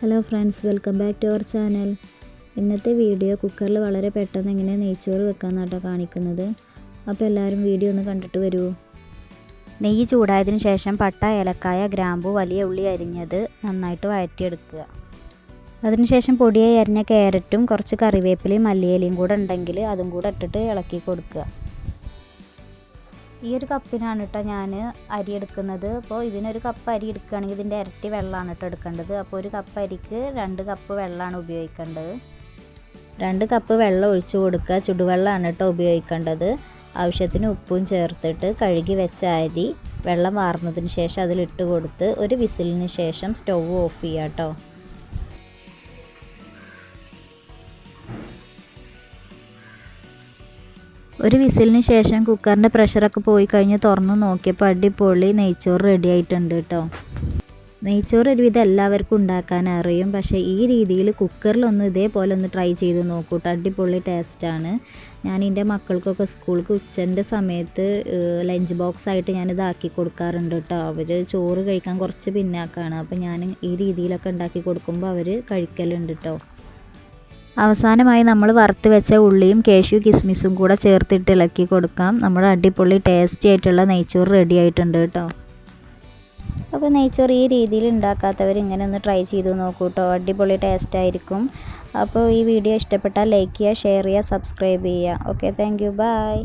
Hello friends welcome back to our channel ഇന്നത്തെ video കുക്കറിൽ വളരെ പെട്ടെന്ന് എങ്ങനെ നെയ്ച്ചോറ് വെക്കാമെന്നാട്ടോ കാണിക്കുന്നത്. അപ്പോൾ എല്ലാവരും വീഡിയോ ഒന്ന് കണ്ടിട്ട് വരൂ. നെയ്യ് ചൂടായതിന് ശേഷം പട്ട ഏലക്കായ ഗ്രാമ്പു വലിയ ഉള്ളി അരിഞ്ഞത് നന്നായിട്ട് വഴറ്റിയെടുക്കുക. അതിനുശേഷം പൊടിയായി അരിഞ്ഞ ക്യാരറ്റും കുറച്ച് കറിവേപ്പിലയും മല്ലിയിലയും കൂടെ ഉണ്ടെങ്കിൽ അതും കൂടെ ഇട്ടിട്ട് ഇളക്കി കൊടുക്കുക. ഈ ഒരു കപ്പിനാണ് കേട്ടോ ഞാൻ അരി എടുക്കുന്നത്. അപ്പോൾ ഇതിനൊരു കപ്പ് അരി എടുക്കുകയാണെങ്കിൽ ഇതിന്റെ ഇരട്ടി വെള്ളമാണ് കേട്ടോ എടുക്കേണ്ടത്. അപ്പോൾ ഒരു കപ്പ് അരിക്ക് രണ്ട് കപ്പ് വെള്ളമാണ് ഉപയോഗിക്കേണ്ടത്. രണ്ട് കപ്പ് വെള്ളം ഒഴിച്ചു കൊടുക്കുക. ചുടുവെള്ളമാണ് കേട്ടോ ഉപയോഗിക്കേണ്ടത്. ആവശ്യത്തിന് ഉപ്പും ചേർത്തിട്ട് കഴുകി വെച്ച അരി വെള്ളം വാർന്നതിന് ശേഷം അതിലിട്ട് കൊടുത്ത് ഒരു വിസിലിന് ശേഷം സ്റ്റൗ ഓഫ് ചെയ്യാം കേട്ടോ ഒരു വിസിലിന് ശേഷം കുക്കറിന്റെ പ്രഷറൊക്കെ പോയി കഴിഞ്ഞ് തുറന്ന് നോക്കിയപ്പോൾ അടിപൊളി നെയ്ച്ചോറ് റെഡി ആയിട്ടുണ്ട് കേട്ടോ. നെയ്ച്ചോറ് ഒരുവിധം എല്ലാവർക്കും ഉണ്ടാക്കാൻ അറിയും. പക്ഷേ ഈ രീതിയിൽ കുക്കറിലൊന്ന് ഇതേപോലെ ഒന്ന് ട്രൈ ചെയ്ത് നോക്കൂട്ടോ അടിപൊളി ടേസ്റ്റാണ് ഞാൻ എന്റെ മക്കൾക്കൊക്കെ സ്കൂൾക്ക് ഉച്ചന്റെ സമയത്ത് ലഞ്ച് ബോക്സ് ആയിട്ട് ഞാൻ ഇതാക്കി കൊടുക്കാറുണ്ട് കേട്ടോ. അവർ ചോറ് കഴിക്കാൻ കുറച്ച് പിന്നാക്കാണ്. അപ്പോൾ ഞാൻ ഈ രീതിയിലൊക്കെ ഉണ്ടാക്കി കൊടുക്കുമ്പോൾ അവർ കഴിക്കലുണ്ട് കേട്ടോ. അവസാനമായി നമ്മൾ വറുത്ത് വെച്ച ഉള്ളിയും കേശു കിസ്മിസും കൂടെ ചേർത്തിട്ട് ഇളക്കി കൊടുക്കാം. നമ്മുടെ അടിപൊളി ടേസ്റ്റി ആയിട്ടുള്ള നെയ്ച്ചോറ് റെഡി ആയിട്ടുണ്ട് കേട്ടോ. അപ്പോൾ നെയ്ച്ചോറ് ഈ രീതിയിൽ ഉണ്ടാക്കാത്തവർ ഇങ്ങനെ ഒന്ന് ട്രൈ ചെയ്ത് നോക്കൂ കേട്ടോ. അടിപൊളി ടേസ്റ്റ് ആയിരിക്കും. അപ്പോൾ ഈ വീഡിയോ ഇഷ്ടപ്പെട്ടാൽ ലൈക്ക് ചെയ്യുക ഷെയർ ചെയ്യുക സബ്സ്ക്രൈബ് ചെയ്യുക. Okay thank you by